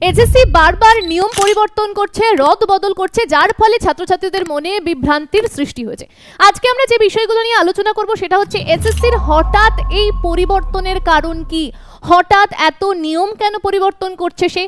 SSC বারবার নিয়ম পরিবর্তন করছে, রদ বদল করছে, যার ফলে ছাত্রছাত্রীদের মনে বিভ্রান্তির সৃষ্টি হয়েছে। আজকে আমরা যে বিষয়গুলো নিয়ে আলোচনা করব, সেটা হচ্ছে এসএসসির হঠাৎ এই পরিবর্তনের কারণ কি? হঠাৎ এত নিয়ম কেন পরিবর্তন করছে সে?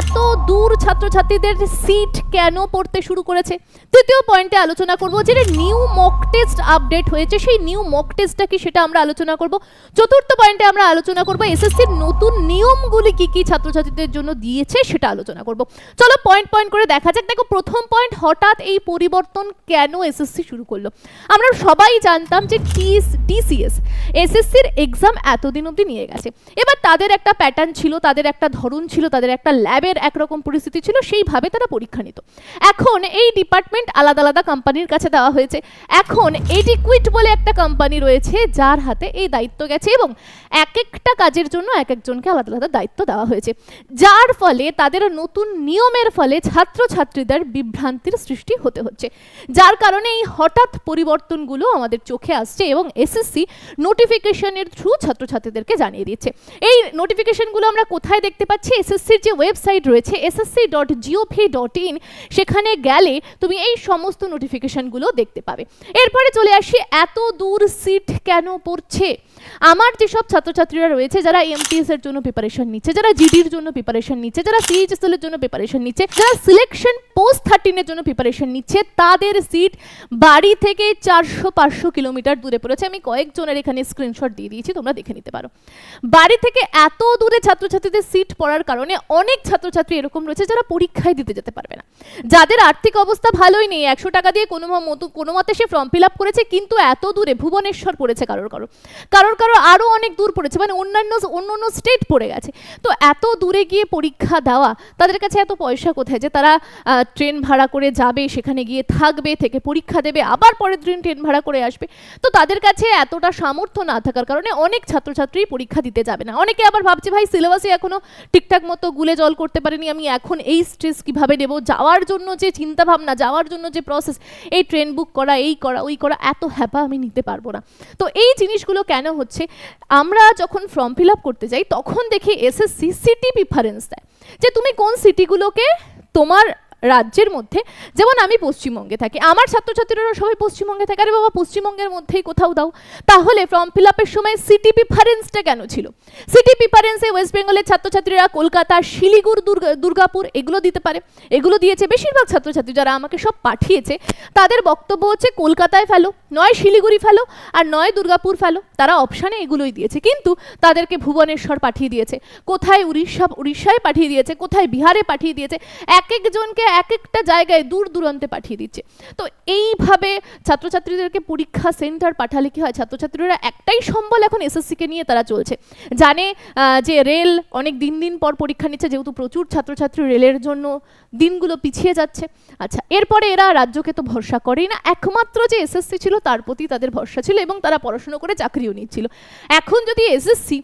এত দূর ছাত্রছাত্রীদের সিট কেন পড়তে শুরু করেছে? তৃতীয় পয়েন্টে আলোচনা করব যে নিউ মক টেস্ট আপডেট হয়েছে, সেই নিউ মক টেস্টটা কি সেটা আমরা আলোচনা করব। চতুর্থ পয়েন্টে আমরা আলোচনা করব এসএসসির নতুন নিয়মগুলি কি কি ছাত্রছাত্রীদের জন্য দিয়েছে সেটা আলোচনা করব। চলো পয়েন্ট পয়েন্ট করে দেখা যাক। দেখো, প্রথম পয়েন্ট হঠাৎ এই পরিবর্তন কেন এসএসসি শুরু করল? আমরা সবাই জানতাম যে টিএস টিসিএস এসএসসির এক্সাম এতদিন অবধি নিয়ে গেছে। এবার তাদের একটা প্যাটার্ন ছিল, তাদের একটা ধরন ছিল, তাদের একটা ল্যাবের একরকম পরিস্থিতি ছিল, সেইভাবে তারা পরীক্ষা নিত। এখন এই ডিপার্টমেন্ট আলাদা আলাদা কোম্পানির কাছে দেওয়া হয়েছে। এখন এডিকুইট বলে একটা কোম্পানি রয়েছে, যার হাতে এই দায়িত্ব গেছে এবং এক একটা কাজের জন্য এক একজনকে আলাদা আলাদা দায়িত্ব দেওয়া হয়েছে। যার ফলে তাদের নতুন নিয়মের ফলে ছাত্রছাত্রীদের বিভ্রান্তির সৃষ্টি হতে হচ্ছে। যার কারণে এই হঠাৎ পরিবর্তনগুলো আমাদের চোখে আসছে এবং এসএসসি নোটিফিকেশনের থ্রু ছাত্রছাত্রীদেরকে জানিয়ে দিচ্ছে। এই নোটিফিকেশনগুলো আমরা কোথায় দেখতে পাচ্ছি? এসএসসির যে ওয়েবসাইট রয়েছে SSC dot G O V dot in সেখানে গেলে তুমি এই সমস্ত নোটিফিকেশনগুলো দেখতে পাবে। এরপরে চলে আসি, এত দূর সিট কেন পড়ছে? আমার যেসব ছাত্রছাত্রীরা রয়েছে, যারা এমটিএস এর জন্য প্রিপারেশন নিচ্ছে, যারা জিডির জন্য প্রিপারেশন নিচ্ছে, যারা সিএইচএসএল এর জন্য প্রিপারেশন নিচ্ছে, যারা সিলেকশন পোস্ট থার্টিনের জন্য প্রিপারেশন নিচ্ছে, তাদের সিট বাড়ি থেকে চারশো পাঁচশো কিলোমিটার দূরে পড়েছে। আমি কয়েকজনের এখানে স্ক্রিনশট দিয়ে দিয়েছি, তোমরা দেখে নিতে পারো। বাড়ি থেকে এত দূরে ছাত্রছাত্রীদের সিট পড়ার কারণে অনেক ছাত্রছাত্রী এরকম রয়েছে, যারা পরীক্ষায় দিতে যেতে পারবে না। যাদের আর্থিক অবস্থা ভালোই নেই, একশো টাকা দিয়ে কোনো মতো কোনো মতে সে ফর্ম ফিল আপ করেছে, কিন্তু এত দূরে ভুবনেশ্বর পড়েছে কারোর কারোর কারোর কারোর আরও অনেক দূর পড়েছে মানে অন্যান্য অন্য অন্য স্টেট পড়ে গেছে। তো এত দূরে গিয়ে পরীক্ষা দেওয়া, তাদের কাছে এত পয়সা কোথায়? যে তারা ট্রেন ভাড়া করে যাবে, সেখানে গিয়ে থাকবে, থেকে পরীক্ষা দেবে, আবার পরের দিন ট্রেন ভাড়া করে আসবে। তো তাদের কাছে এতটা সামর্থ্য না থাকার কারণে অনেক ছাত্রছাত্রী পরীক্ষা দিতে যাবে না। অনেকে আবার ভাবছে, ভাই সিলেবাসে এখনও ঠিকঠাক মতো গুলে জল করতে পারিনি, আমি এখন এই স্ট্রেস কীভাবে নেব? যাওয়ার জন্য যে চিন্তা ভাবনা যাওয়ার জন্য যে প্রসেস এই ট্রেন বুক করা, এই করা, ওই করা, এত হ্যাপা আমি নিতে পারব না। তো এই জিনিসগুলো কেন হচ্ছে? আমরা যখন ফর্ম ফিল আপ করতে যাই, তখন দেখি এসএসসি সিটি প্রিফারেন্স দেয়। যে তুমি কোন সিটিগুলোকে তোমার রাজ্যের মধ্যে। যেমন আমি পশ্চিমবঙ্গে থাকি, আমার ছাত্রছাত্রীরা সবাই পশ্চিমবঙ্গে থাকে। আরে বাবা, পশ্চিমবঙ্গের মধ্যেই কোথাও দাও। তাহলে ফর্ম ফিল আপের সময় সিটি প্রিফারেন্সটা কেন ছিল? সিটি প্রিফারেন্সে ওয়েস্ট বেঙ্গলের ছাত্রছাত্রীরা কলকাতা, শিলিগুড়, দুর্গা, দুর্গাপুর এগুলো দিতে পারে। এগুলো দিয়েছে বেশিরভাগ ছাত্রছাত্রী যারা আমাকে সব পাঠিয়েছে। তাদের বক্তব্য হচ্ছে কলকাতায় ফেলো, নয় শিলিগুড়ি ফেলো, আর নয় দুর্গাপুর ফেলো। তারা অপশানে এগুলোই দিয়েছে। কিন্তু তাদেরকে ভুবনেশ্বর পাঠিয়ে দিয়েছে। কোথায় উড়িষ্যা, উড়িষ্যায় পাঠিয়ে দিয়েছে, কোথায় বিহারে পাঠিয়ে দিয়েছে? এক একজনকে এক একটা জায়গায় দূর দূরান্তে পাঠিয়ে দিচ্ছে। তো এইভাবে ছাত্রছাত্রীদেরকে পরীক্ষা সেন্টার পাঠালে কি হয়? ছাত্রছাত্রীরা একটাই সম্বল এখন এসএসসিকে নিয়ে তারা চলছে। জানে যে রেল অনেক দিন দিন পর পরীক্ষা নিচ্ছে, যেহেতু প্রচুর ছাত্রছাত্রী রেলের জন্য দিনগুলো পিছিয়ে যাচ্ছে। আচ্ছা এরপরে এরা রাজ্যকে তো ভরসা করেই না। একমাত্র যে এসএসসি ছিল, তার প্রতি তাদের ভরসা ছিল এবং তারা পড়াশুনো করে চাকরিও নিচ্ছিল। এখন যদি এসএসসি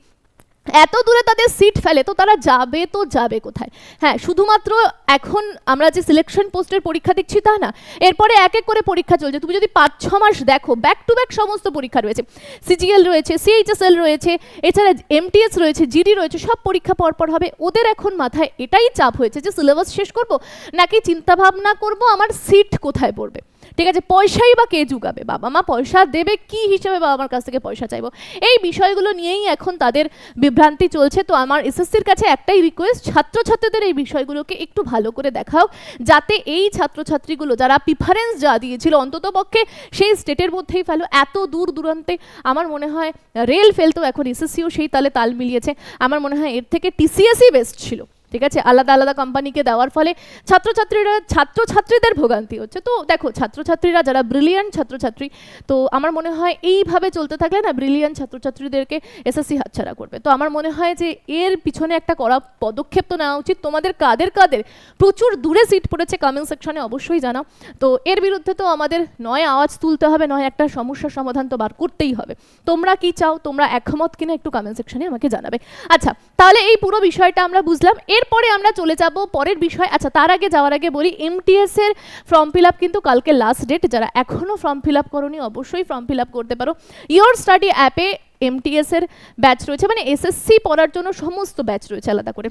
এত দূরে তাদের সিট ফেলে, তো তারা যাবে তো যাবে কোথায়? হ্যাঁ শুধুমাত্র এখন আমরা যে সিলেকশন পোস্টের পরীক্ষা দেখছি তা না, এরপরে এক এক করে পরীক্ষা চলছে। তুমি যদি পাঁচ, ছ মাস দেখো ব্যাক টু ব্যাক সমস্ত পরীক্ষা রয়েছে। সিজিএল রয়েছে সিএইচএসএল রয়েছে, এছাড়া এমটিএস রয়েছে জিডি রয়েছে, সব পরীক্ষা পরপর হবে। ওদের এখন মাথায় এটাই চাপ হয়েছে যে সিলেবাস শেষ করব, নাকি চিন্তাভাবনা করব আমার সিট কোথায় পড়বে? ঠিক আছে, পয়সাই বা কে জুগাবে? বাবা মা পয়সা দেবে কি হিসেবে বাবা মার কাছ থেকে পয়সা চাইব? এই বিষয়গুলো নিয়েই এখন তাদের বিভ্রান্তি চলছে। তো আমার এসএসসির কাছে একটাই রিকোয়েস্ট ছাত্রছাত্রীদের এই বিষয়গুলোকে একটু ভালো করে দেখাও, যাতে এই ছাত্রছাত্রীগুলো যারা প্রিফারেন্স যা দিয়েছিল অন্তত পক্ষে, সেই স্টেটের মধ্যেই ফেলো। এত দূর দূরান্তে আমার মনে হয় রেল ফেলতো এখন এসএসসিও সেই তালে তাল মিলিয়েছে। আমার মনে হয় এর থেকে টিসিএসই বেস্ট ছিল। ঠিক আছে? আলাদা আলাদা কোম্পানিকে দেওয়ার ফলে ছাত্রছাত্রীরা, ছাত্রছাত্রীদের ভোগান্তি হচ্ছে। তো দেখো, ছাত্রছাত্রীরা যারা ব্রিলিয়ান্ট ছাত্রছাত্রী, তো আমার মনে হয় এইভাবে চলতে থাকলে না ব্রিলিয়ান্ট ছাত্রছাত্রীদেরকে এসএসসি হাতছাড়া করবে। তো আমার মনে হয় যে এর পিছনে একটা করা পদক্ষেপ তো নেওয়া উচিত। তোমাদের কাদের কাদের প্রচুর দূরে সিট পড়েছে কমেন্ট সেকশনে অবশ্যই জানাও। তো এর বিরুদ্ধে তো আমাদের নয় আওয়াজ তুলতে হবে, নয় একটা সমস্যার সমাধান তো বার করতেই হবে। তোমরা কি চাও, তোমরা একমত কিনা একটু কমেন্ট সেকশনে আমাকে জানাবে। আচ্ছা তাহলে এই পুরো বিষয়টা আমরা বুঝলাম। এরপরে আমরা চলে যাব পরের বিষয়। আচ্ছা তার আগে, যাওয়ার আগে বলি এমটিএস এর ফর্ম ফিল আপ কিন্তু কালকে লাস্ট ডেট যারা এখনও ফর্ম ফিল আপ করনি, অবশ্যই ফর্ম ফিল আপ করতে পারো। ইয়োর স্টাডি অ্যাপে এমটিএস এর ব্যাচ রয়েছে মানে এসএসসি পড়ার জন্য সমস্ত ব্যাচ রয়েছে, আলাদা করে।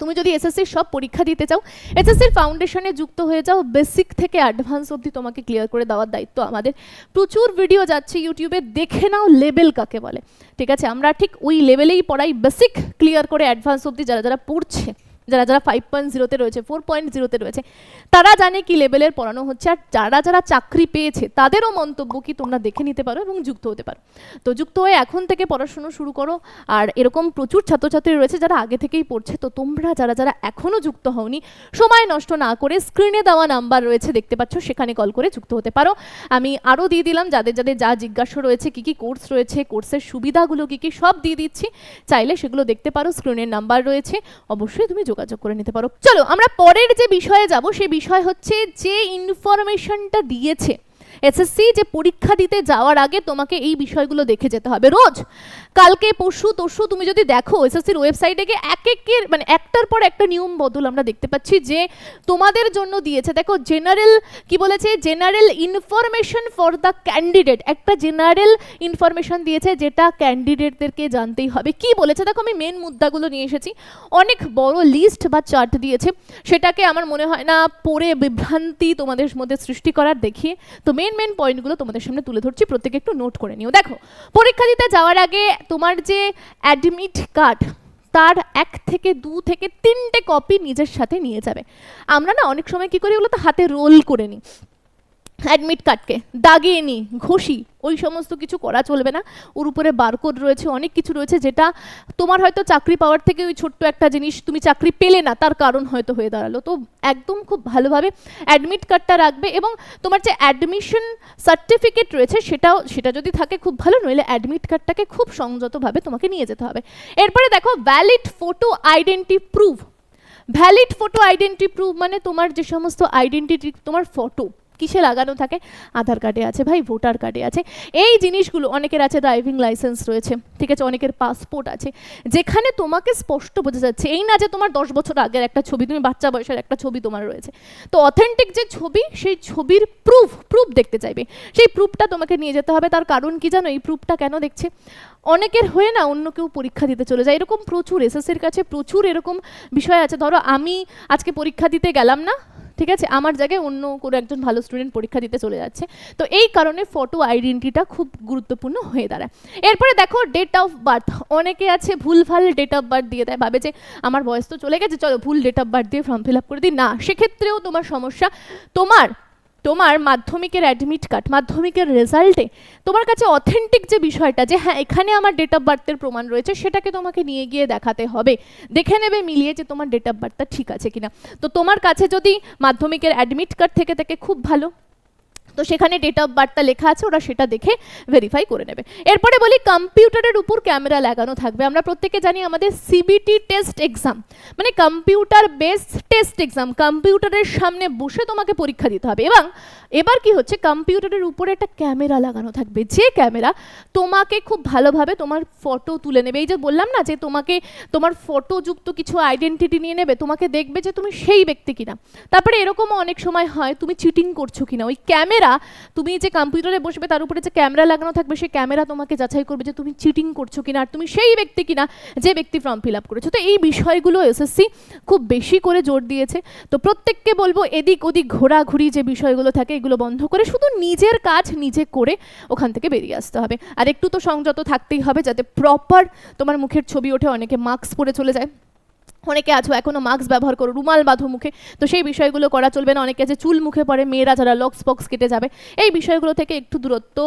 তুমি যদি এসএসসি সব পরীক্ষা দিতে চাও এসএসসির ফাউন্ডেশনে যুক্ত হয়ে যাও বেসিক থেকে অ্যাডভান্স অবধি তোমাকে ক্লিয়ার করে দেওয়ার দায়িত্ব আমাদের। প্রচুর ভিডিও যাচ্ছে ইউটিউবে দেখে নাও লেভেল কাকে বলে। ঠিক আছে, আমরা ঠিক ওই লেভেলেই পড়াই বেসিক ক্লিয়ার করে অ্যাডভান্স অবধি যারা যারা পড়ছে। যারা যারা ফাইভ পয়েন্ট জিরোতে রয়েছে ফোর পয়েন্ট জিরোতে রয়েছে, তারা জানে কি লেভেলের পড়ানো হচ্ছে। আর যারা যারা চাকরি পেয়েছে, তাদেরও মন্তব্য কি তোমরা দেখে নিতে পারো এবং যুক্ত হতে পারো। তো যুক্ত হয়ে এখন থেকে পড়াশুনো শুরু করো। আর এরকম প্রচুর ছাত্রছাত্রী রয়েছে যারা আগে থেকেই পড়ছে। তো তোমরা যারা যারা এখনও যুক্ত হওনি, সময় নষ্ট না করে স্ক্রিনে দেওয়া নাম্বার রয়েছে, দেখতে পাচ্ছ, সেখানে কল করে যুক্ত হতে পারো। আমি আরও দিয়ে দিলাম, যাদের যাদের যা জিজ্ঞাসা রয়েছে, কী কী কোর্স রয়েছে কোর্সের সুবিধাগুলো কী কী, সব দিয়ে দিচ্ছি। চাইলে সেগুলো দেখতে পারো স্ক্রিনের নাম্বার রয়েছে। অবশ্যই তুমি যোগাযোগ করে নিতে পারো। চলো, আমরা পরের যে বিষয়ে যাব, সে বিষয় হচ্ছে যে ইনফরমেশনটা দিয়েছে। এসএসসি যে পরীক্ষা দিতে যাওয়ার আগে তোমাকে এই বিষয়গুলো দেখে যেতে হবে। রোজ কালকে, পরশু, তরশু, তুমি যদি দেখো এসএসসির ওয়েবসাইটে গিয়ে এক একের মানে একটার পর একটা নিয়ম বদল আমরা দেখতে পাচ্ছি যে তোমাদের জন্য দিয়েছে। দেখো জেনারেল কি বলেছে? General information for the candidate একটা জেনারেল ইনফরমেশন দিয়েছে যেটা ক্যান্ডিডেটদেরকে জানতেই হবে। কি বলেছে? দেখো, আমি মেন মুদ্রাগুলো নিয়ে এসেছি। অনেক বড় লিস্ট বা চার্ট দিয়েছে। সেটাকে আমার মনে হয় না পড়ে বিভ্রান্তি তোমাদের মধ্যে সৃষ্টি করার। দেখিয়ে তো মেন মেন পয়েন্টগুলো তোমাদের সামনে তুলে ধরছি। প্রত্যেকে একটু নোট করে নিও। দেখো, পরীক্ষা দিতে যাওয়ার আগে তোমার যে অ্যাডমিট কার্ড তার এক থেকে দু থেকে তিনটে কপি নিজের সাথে নিয়ে যাবে। আমরা না অনেক সময় কি করি ওগুলো তো হাতে রোল করে নিই। অ্যাডমিট কার্ডকে দাগিয়ে নিই ঘষি, ওই সমস্ত কিছু করা চলবে না। ওর উপরে বারকোড রয়েছে, অনেক কিছু রয়েছে যেটা তোমার হয়তো চাকরি পাওয়ার থেকে ওই ছোট্ট একটা জিনিস তুমি চাকরি পেলে না, তার কারণ হয়তো হয়ে দাঁড়াল। তো একদম খুব ভালোভাবে অ্যাডমিট কার্ডটা রাখবে এবং তোমার যে অ্যাডমিশন সার্টিফিকেট রয়েছে সেটাও, সেটা যদি থাকে খুব ভালো, নইলে অ্যাডমিট কার্ডটাকে খুব সংযতভাবে তোমাকে নিয়ে যেতে হবে। এরপরে দেখো valid photo identity proof valid photo identity proof মানে তোমার যে সমস্ত আইডেন্টিটি তোমার ফটো কিসে লাগানো থাকে? আধার কার্ডে আছে ভাই, ভোটার কার্ডে আছে। এই জিনিসগুলো অনেকের আছে ড্রাইভিং লাইসেন্স রয়েছে, ঠিক আছে? অনেকের পাসপোর্ট আছে। যেখানে তোমাকে স্পষ্ট বোঝা যাচ্ছে, এই না যে তোমার দশ বছর আগের একটা ছবি, তুমি বাচ্চা বয়সের একটা ছবি তোমার রয়েছে। তো অথেন্টিক যে ছবি, সেই ছবির প্রুফ প্রুফ দেখতে চাইবে। সেই প্রুফটা তোমাকে নিয়ে যেতে হবে। তার কারণ কি জানো? এই প্রুফটা কেন দেখছে? অনেকের হয়ে না অন্য কেউ পরীক্ষা দিতে চলে যায়। এরকম প্রচুর এসএসসির কাছে প্রচুর এরকম বিষয় আছে। ধরো আমি আজকে পরীক্ষা দিতে গেলাম না ঠিক আছে? আমার জায়গায় অন্য কোনো একজন ভালো স্টুডেন্ট পরীক্ষা দিতে চলে যাচ্ছে। তো এই কারণে ফটো আইডেন্টিটা খুব গুরুত্বপূর্ণ হয়ে দাঁড়ায়। এরপরে দেখো ডেট অফ বার্থ অনেকে আছে ভুলভাল ডেট অফ বার্থ দিয়ে দেয়। ভাবে যে, আমার বয়স তো চলে গেছে, চলো ভুল ডেট অফ বার্থ দিয়ে ফর্ম ফিল আপ করে দিই। না, সেক্ষেত্রেও তোমার সমস্যা তোমার তোমার মাধ্যমিকের অ্যাডমিট কার্ড মাধ্যমিকের রেজাল্টে তোমার কাছে অথেন্টিক যে বিষয়টা যে হ্যাঁ এখানে আমার ডেট অফ বার্থের প্রমাণ রয়েছে, সেটাকে তোমাকে নিয়ে গিয়ে দেখাতে হবে। দেখে নেবে, মিলিয়ে যে তোমার ডেট অফ বার্থটা ঠিক আছে কিনা। তো তোমার কাছে যদি মাধ্যমিকের অ্যাডমিট কার্ড থেকে থেকে, খুব ভালো। তো সেখানে ডেট অফ বার্থটা লেখা আছে, ওরা সেটা দেখে ভেরিফাই করে নেবে। এরপরে বলি কম্পিউটারের উপর ক্যামেরা লাগানো থাকবে। আমরা প্রত্যেকে জানি আমাদের সিবিটি টেস্ট এক্সাম মানে কম্পিউটার বেসড টেস্ট এক্সাম কম্পিউটারের সামনে বসে তোমাকে পরীক্ষা দিতে হবে। এবং এবার কি হচ্ছে? কম্পিউটারের উপরে একটা ক্যামেরা লাগানো থাকবে। যে ক্যামেরা তোমাকে খুব ভালোভাবে তোমার ফটো তুলে নেবে। এই যে বললাম না যে তোমাকে, তোমার ফটোযুক্ত কিছু আইডেন্টিটি নিয়ে নেবে, তোমাকে দেখবে যে তুমি সেই ব্যক্তি কিনা। তারপরে এরকমও অনেক সময় হয়, তুমি চিটিং করছ কিনা। ওই ক্যামেরা, তুমি যে কম্পিউটারে বসবে, তার উপরে যে ক্যামেরা লাগানো থাকবে, সেই ক্যামেরা তোমাকে যাচাই করবে যে তুমি চিটিং করছ কিনা আর তুমি সেই ব্যক্তি কিনা যে ব্যক্তি ফর্ম ফিল আপ করেছ। তো এই বিষয়গুলো এসএসসি খুব বেশি করে জোর দিয়েছে। তো প্রত্যেককে বলব এদিক ওদিক ঘোরাঘুরি যে বিষয়গুলো থাকে এগুলো বন্ধ করে শুধু নিজের কাজ নিজে করে ওখান থেকে বেরিয়ে আসতে হবে। আর একটু তো সংযত থাকতেই হবে যাতে প্রপার তোমার মুখের ছবি ওঠে, অনেকে মাস্ক পরে চলে যায়। অনেকে আছো এখনও মাস্ক ব্যবহার করো, রুমাল বাঁধো মুখে। তো সেই বিষয়গুলো করা চলবে না, অনেকে আছে, চুল মুখে পড়ে, মেয়েরা যারা লক্স বক্স কেটে যাবে। এই বিষয়গুলো থেকে একটু দূরত্ব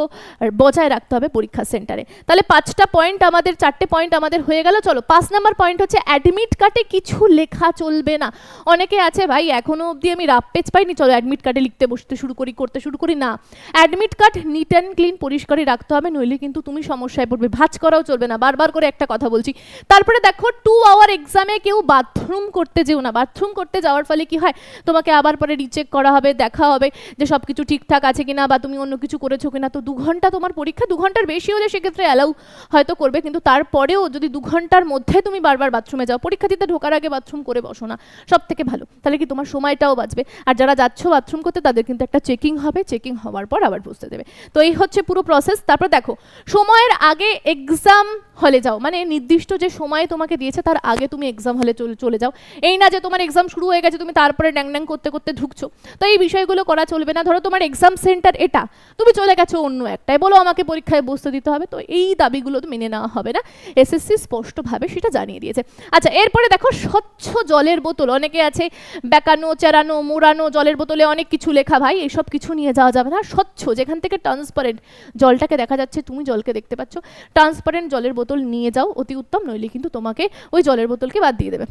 বজায় রাখতে হবে পরীক্ষা সেন্টারে। তাহলে পাঁচটা পয়েন্ট আমাদের, চারটে পয়েন্ট আমাদের হয়ে গেল, চলো। পাঁচ নাম্বার পয়েন্ট হচ্ছে অ্যাডমিট কার্ডে কিছু লেখা চলবে না। অনেকে আছে, ভাই এখনও অবধি আমি রাপ পেজ পাইনি, চলো অ্যাডমিট কার্ডে লিখতে বসতে শুরু করি, করতে শুরু করি। না admit card neat and clean পরিষ্কারই রাখতে হবে, নইলে কিন্তু তুমি সমস্যায় পড়বে। ভাজ করাও চলবে না, বারবার করে একটা কথা বলছি। তারপরে দেখো টু আওয়ার এক্সামে কেউ বাথরুম করতে যেও না। বাথরুম করতে যাওয়ার ফলে কি হয়? তোমাকে আবার পরে রিচেক করা হবে, দেখা হবে যে সব কিছু ঠিকঠাক আছে কিনা বা তুমি অন্য কিছু করেছ কিনা। তো দু ঘণ্টা তোমার পরীক্ষা, দু ঘণ্টার বেশি হলে সেক্ষেত্রে অ্যালাউ হয়তো করবে। কিন্তু তারপরেও যদি দু ঘণ্টার মধ্যে তুমি বারবার বাথরুমে যাও, পরীক্ষা দিতে ঢোকার আগে বাথরুম করে বসো না। সব থেকে ভালো। তাহলে কি তোমার সময়টাও বাঁচবে। আর যারা যাচ্ছ বাথরুম করতে, তাদের কিন্তু একটা চেকিং হবে। চেকিং হওয়ার পর আবার বুঝতে দেবে। তো এই হচ্ছে পুরো প্রসেস তারপর দেখো, সময়ের আগে এক্সাম হলে যাও। মানে নির্দিষ্ট যে সময় তোমাকে দিয়েছে, তার আগে তুমি এক্সাম হলে চলে যাও। এই না যে তোমার এক্সাম শুরু হয়ে গেছে, তুমি তারপরে ড্যাং ড্যাং করতে করতে ঢুকছো। তো এই বিষয়গুলো করা চলবে না। ধরো তোমার এক্সাম সেন্টার এটা, তুমি চলে গেছো অন্য একটাই বলো আমাকে পরীক্ষায় বসতে দিতে হবে। তো এই দাবিগুলো তো মেনে নেওয়া হবে না। এসএসসি স্পষ্টভাবে সেটা জানিয়ে দিয়েছে। আচ্ছা এরপরে দেখো স্বচ্ছ জলের বোতল। অনেকে আছে, বেকানো, চেরানো, মোড়ানো জলের বোতলে অনেক কিছু লেখা। ভাই, এসব কিছু নিয়ে যাওয়া যাবে না। স্বচ্ছ, যেখান থেকে ট্রান্সপারেন্ট জলটাকে দেখা যাচ্ছে, তুমি জলকে দেখতে পাচ্ছ। ট্রান্সপারেন্ট জলের বোতল নিয়ে যাও, অতি উত্তম। নইলে কিন্তু তোমাকে ওই জলের বোতলকে বাদ দিয়ে দেবে।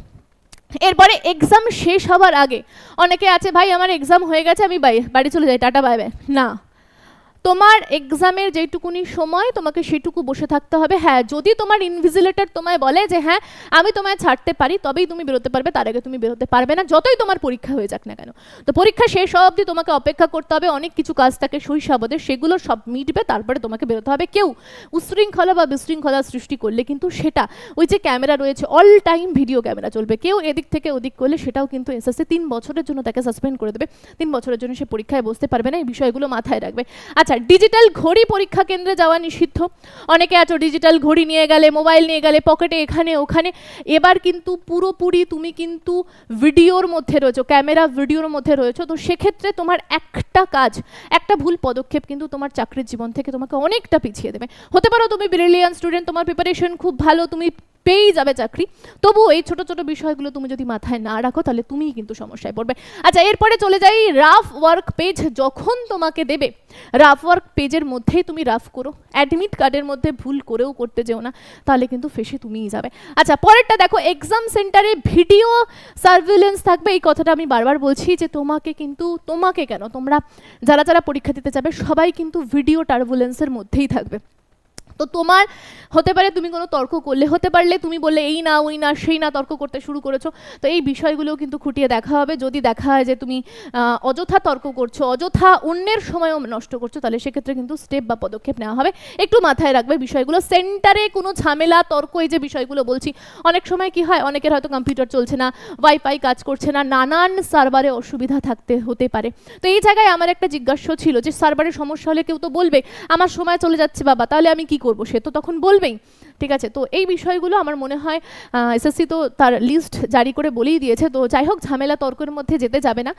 এরপরে এক্সাম শেষ হবার আগে অনেকে আছে, ভাই, আমার এক্সাম হয়ে গেছে, আমি বাড়ি চলে যাই, টাটা বাই বাই না। তোমার এক্সামের যেটুকুনি সময় তোমাকে সেটুকু বসে থাকতে হবে। হ্যাঁ যদি তোমার ইনভিজিলেটর তোমায় বলে যে হ্যাঁ আমি তোমায় ছাড়তে পারি, তবেই তুমি বেরোতে পারবে, তার আগে তুমি বেরোতে পারবে না, যতই তোমার পরীক্ষা হয়ে যাক না কেন। তো পরীক্ষা শেষ হওয়া অবধি তোমাকে অপেক্ষা করতে হবে, অনেক কিছু কাজ থাকে শৈশবদের সেগুলো সব মিটবে, তারপরে তোমাকে বেরোতে হবে। কেউ উশৃঙ্খলা বা বিশৃঙ্খলা সৃষ্টি করলে কিন্তু সেটা, ওই যে ক্যামেরা রয়েছে অল টাইম ভিডিও ক্যামেরা চলবে। কেউ এদিক থেকে ওদিক করলে সেটাও কিন্তু এসএসসি তিন বছরের জন্য তাকে সাসপেন্ড করে দেবে। তিন বছরের জন্য সে পরীক্ষায় বসতে পারবে না, এই বিষয়গুলো মাথায় রাখবে। আচ্ছা ডিজিটাল ঘড়ি পরীক্ষা কেন্দ্রে যাওয়া নিষিদ্ধ। অনেকে আছো ডিজিটাল ঘড়ি নিয়ে গেলে মোবাইল নিয়ে গেলে পকেটে এখানে, ওখানে। এবার কিন্তু পুরোপুরি তুমি কিন্তু ভিডিওর মধ্যে রয়েছো ক্যামেরা ভিডিওর মধ্যে রয়েছো। তো সেক্ষেত্রে তোমার একটা কাজ, একটা ভুল পদক্ষেপ কিন্তু তোমার চাকরির জীবন থেকে তোমাকে অনেকটা পিছিয়ে দেবে। হতে পারো তুমি ব্রিলিয়ান স্টুডেন্ট তোমার প্রিপারেশন খুব ভালো, তুমি পেয়েই যাবে চাকরি। তবু এই ছোট ছোট বিষয়গুলো তুমি যদি মাথায় না রাখো, তাহলে তুমিই কিন্তু সমস্যায় পড়বে। আচ্ছা এরপরে চলে যাই রাফ ওয়ার্ক পেজ যখন তোমাকে দেবে। রাফ ওয়ার্ক পেজের মধ্যেই তুমি রাফ করো। অ্যাডমিট কার্ডের মধ্যে ভুল করেও করতে যেও না, তাহলে কিন্তু ফেসে তুমিই যাবে। আচ্ছা পরেরটা দেখো এক্সাম সেন্টারে ভিডিও সার্ভিলেন্স থাকবে। এই কথাটা আমি বারবার বলছি যে তোমাকে কিন্তু, তোমাকে কেন? তোমরা যারা যারা পরীক্ষা দিতে যাবে, সবাই কিন্তু ভিডিও টার্বুলেন্সের মধ্যেই থাকবে। তো তোমার হতে পারে তুমি কোনো তর্ক করলে, হতে পারলে তুমি বললে এই না, ওই না, সেই না তর্ক করতে শুরু করেছ। তো এই বিষয়গুলোও কিন্তু খুঁটিয়ে দেখা হবে। যদি দেখা হয় যে তুমি অযথা তর্ক করছ, অযথা অন্যের সময়ও নষ্ট করছ, তাহলে সেক্ষেত্রে কিন্তু স্টেপ বা পদক্ষেপ নেওয়া হবে। একটু মাথায় রাখবে বিষয়গুলো। সেন্টারে কোনো ঝামেলা, তর্ক, এই যে বিষয়গুলো বলছি, অনেক সময় কি হয়, অনেকের হয়তো কম্পিউটার চলছে না ওয়াইফাই কাজ করছে না, নানান সার্ভারে অসুবিধা থাকতে হতে পারে। তো এই জায়গায় আমার একটা জিজ্ঞাস্য ছিল যে সার্ভারে সমস্যা হলে কেউ তো বলবে, আমার সময় চলে যাচ্ছে বাবা, তাহলে আমি কি করব সে তো তখন বলবেই। ঠিক আছে? তো এই বিষয়গুলো আমার মনে হয় এসএসসি তো তার লিস্ট জারি করে বলেই দিয়েছে। তো যাই হোক, ঝামেলা তর্কের মধ্যে যেতে যাবে না।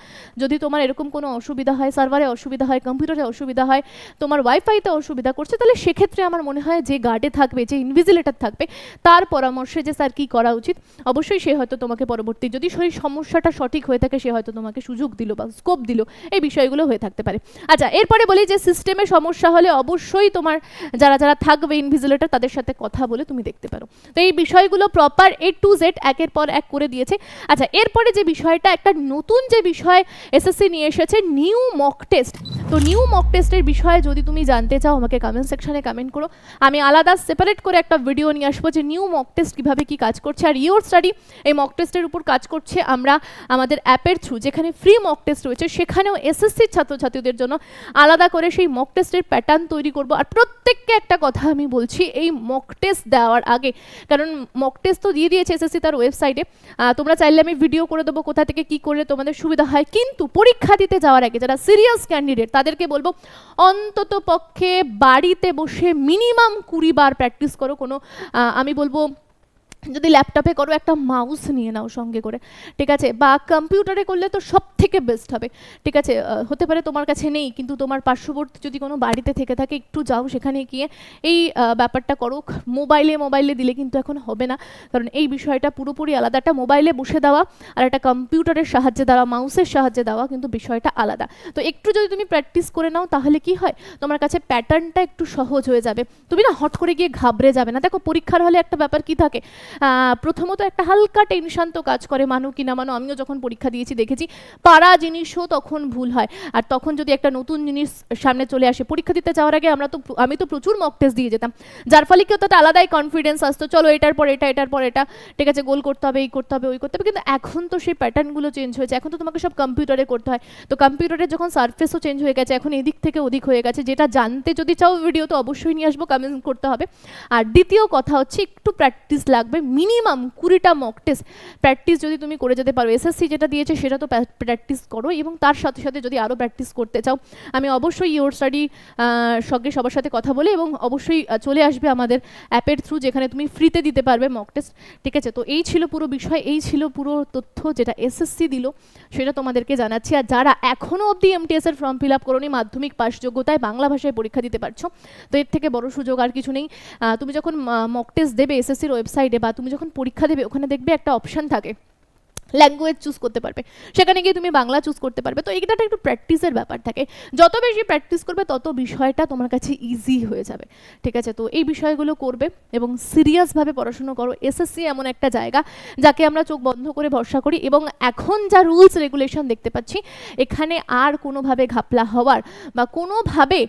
যদি তোমার এরকম কোনো অসুবিধা হয় সার্ভারে অসুবিধা হয় কম্পিউটারে অসুবিধা হয়, তোমার ওয়াইফাইতে অসুবিধা করছে, তাহলে সেক্ষেত্রে আমার মনে হয় যে গার্ডে থাকবে, যে ইনভিজিলেটার থাকবে, তার পরামর্শে যে স্যার কী করা উচিত, অবশ্যই সে হয়তো তোমাকে পরবর্তী, যদি সেই সমস্যাটা সঠিক হয়ে থাকে, সে হয়তো তোমাকে সুযোগ দিল বা স্কোপ দিল, এই বিষয়গুলো হয়ে থাকতে পারে। আচ্ছা এরপরে বলি যে সিস্টেমে সমস্যা হলে অবশ্যই তোমার, যারা যারা থাকবে ইনভিজিলেটার তাদের সাথে কথা বলে তুমি দেখতে পারো। তো এই বিষয়গুলো প্রপার এ টু জেড একের পর এক করে দিয়েছে। আচ্ছা এরপরে যে বিষয়টা, একটা নতুন যে বিষয় এসএসসি নিয়ে এসেছে নিউ মক টেস্ট তো নিউ মক টেস্টের বিষয়ে যদি তুমি জানতে চাও, আমাকে কমেন্ট সেকশনে কমেন্ট করো। আমি আলাদা সেপারেট করে একটা ভিডিও নিয়ে আসব যে নিউ মক টেস্ট কীভাবে কী কাজ করছে। আর ইওর স্টাডি এই মক টেস্টের উপর কাজ করছে আমরা আমাদের অ্যাপের থ্রু যেখানে ফ্রি মক টেস্ট রয়েছে, সেখানেও এসএসসির ছাত্রছাত্রীদের জন্য আলাদা করে সেই মক টেস্টের প্যাটার্ন তৈরি করব। আর প্রত্যেককে একটা কথা আমি বলছি, এই মক টেস্ট দেওয়ার আগে। কারণ মক টেস্ট তো দিয়ে দিয়েছে এসএসসি তার ওয়েবসাইটে তোমরা চাইলে আমি ভিডিও করে দেবো কোথা থেকে কি করলে তোমাদের সুবিধা হয়। কিন্তু পরীক্ষা দিতে যাওয়ার আগে যারা সিরিয়াস ক্যান্ডিডেট তাদেরকে বলব, অন্তত পক্ষে বাড়িতে বসে মিনিমাম কুড়ি বার প্র্যাকটিস করো। কোনো আমি বলব যদি ল্যাপটপে করো একটা মাউস নিয়ে নাও সঙ্গে করে, ঠিক আছে? বা কম্পিউটারে করলে তো সব থেকে বেস্ট হবে। ঠিক আছে? হতে পারে তোমার কাছে নেই, কিন্তু তোমার পার্শ্ববর্তী যদি কোনো বাড়িতে থেকে থাকে, একটু যাও সেখানে গিয়ে এই ব্যাপারটা করো। মোবাইলে মোবাইলে দিলে কিন্তু এখন হবে না। কারণ এই বিষয়টা পুরোপুরি আলাদা। একটা মোবাইলে বসে দেওয়া আর একটা কম্পিউটারের সাহায্যে দেওয়া মাউসের সাহায্যে দেওয়া কিন্তু বিষয়টা আলাদা। তো একটু যদি তুমি প্র্যাকটিস করে নাও, তাহলে কি হয়? তোমার কাছে প্যাটার্নটা একটু সহজ হয়ে যাবে। তুমি না হট করে গিয়ে ঘাবড়ে যাবে না। দেখো, পরীক্ষার হলে একটা ব্যাপার কি থাকে? প্রথমত একটা হালকা টেনশন তো কাজ করে মানো কি না মানো। আমিও যখন পরীক্ষা দিয়েছি, দেখেছি পারা জিনিসও তখন ভুল হয়। আর তখন যদি একটা নতুন জিনিস সামনে চলে আসে, পরীক্ষা দিতে যাওয়ার আগে আমরা তো আমি তো প্রচুর মক টেস্ট দিয়ে যেতাম। যার ফলে কি হতো একটা আলাদাই কনফিডেন্স আসতো, চলো এটার পর এটা, এটার পর এটা, ঠিক আছে, গোল করতে হবে, এই করতে হবে, ওই করতে হবে। কিন্তু এখন তো সেই প্যাটার্নগুলো চেঞ্জ হয়েছে। এখন তো তোমাকে সব কম্পিউটারে করতে হয়। তো কম্পিউটারে যখন সার্ফেসও চেঞ্জ হয়ে গেছে, এখন এদিক থেকে ওদিক হয়ে গেছে, যেটা জানতে যদি চাও ভিডিও তো অবশ্যই নিয়ে আসব কমেন্ট করতে হবে। আর দ্বিতীয় কথা হচ্ছে, একটু প্র্যাকটিস লাগবে। মিনিমাম কুড়িটা মক টেস্ট প্র্যাকটিস যদি তুমি করে যেতে পারো এসএসসি যেটা দিয়েছে সেটা তো প্র্যাকটিস করো এবং তার সাথে সাথে যদি আরও প্র্যাকটিস করতে চাও, আমি অবশ্যই ইওর স্টাডি সঙ্গে সবার সাথে কথা বলে এবং অবশ্যই চলে আসবে আমাদের অ্যাপের থ্রু যেখানে তুমি ফ্রিতে দিতে পারবে মক টেস্ট ঠিক আছে? তো এই ছিল পুরো বিষয়, এই ছিল পুরো তথ্য যেটা এসএসসি দিল, সেটা তোমাদেরকে জানাচ্ছি। আর যারা এখনও অবধি এমটিএস এর ফর্ম ফিল আপ করোনি, মাধ্যমিক পাস যোগ্যতায় বাংলা ভাষায় পরীক্ষা দিতে পারছ, তো এর থেকে বড় সুযোগ আর কিছু নেই। তুমি যখন মক টেস্ট দেবে এসএসসির ওয়েবসাইটে বা তুমি যখন পরীক্ষা দেবে ওখানে দেখবে একটা অপশান থাকে। ল্যাঙ্গুয়েজ চুজ করতে পারবে। সেখানে গিয়ে তুমি বাংলা চুজ করতে পারবে। তো এইটা একটু প্র্যাকটিসের ব্যাপার থাকে। যত বেশি প্র্যাকটিস করবে, তত বিষয়টা তোমার কাছে ইজি হয়ে যাবে। ঠিক আছে? তো এই বিষয়গুলো করবে এবং সিরিয়াসভাবে পড়াশুনো করো। এসএসসি এমন একটা জায়গা যাকে আমরা চোখ বন্ধ করে ভরসা করি এবং এখন যা রুলস রেগুলেশন দেখতে পাচ্ছি, এখানে আর কোনোভাবে ঘাপলা হওয়ার বা কোনোভাবে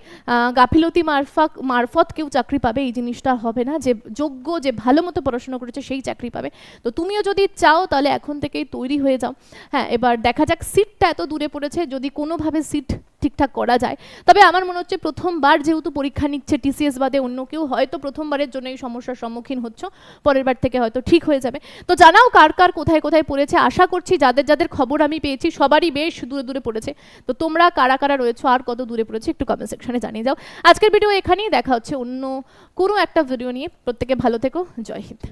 গাফিলতি মারফাক, মারফত কেউ চাকরি পাবে, এই জিনিসটা হবে না। যে যোগ্য, যে ভালো মতো পড়াশোনা করেছে, সেই চাকরি পাবে। তো তুমিও যদি চাও, তাহলে এখন থেকেই তৈরি হয়ে যাও। হ্যাঁ এবার দেখা যাক সিটটা এত দূরে পড়েছে, যদি কোনোভাবে সিট ঠিকঠাক করা যায়। তবে আমার মনে হচ্ছে প্রথমবার যেহেতু পরীক্ষা নিচ্ছে টিসিএস বাদে অন্য কেউ, হয়তো প্রথমবারের জন্য এই সমস্যার সম্মুখীন হচ্ছ পরের বার থেকে হয়তো ঠিক হয়ে যাবে। তো জানাও কার কার কোথায় কোথায় পড়েছে। আশা করছি যাদের যাদের খবর আমি পেয়েছি, সবারই বেশ দূরে দূরে পড়েছে। তো তোমরা কারা কারা রয়েছো, আর কত দূরে পড়েছে, একটু কমেন্ট সেকশনে জানিয়ে যাও আজকের ভিডিও এখানেই, দেখা হচ্ছে অন্য কোনো একটা ভিডিও নিয়ে। প্রত্যেকে ভালো থেকো, জয় হিন্দ।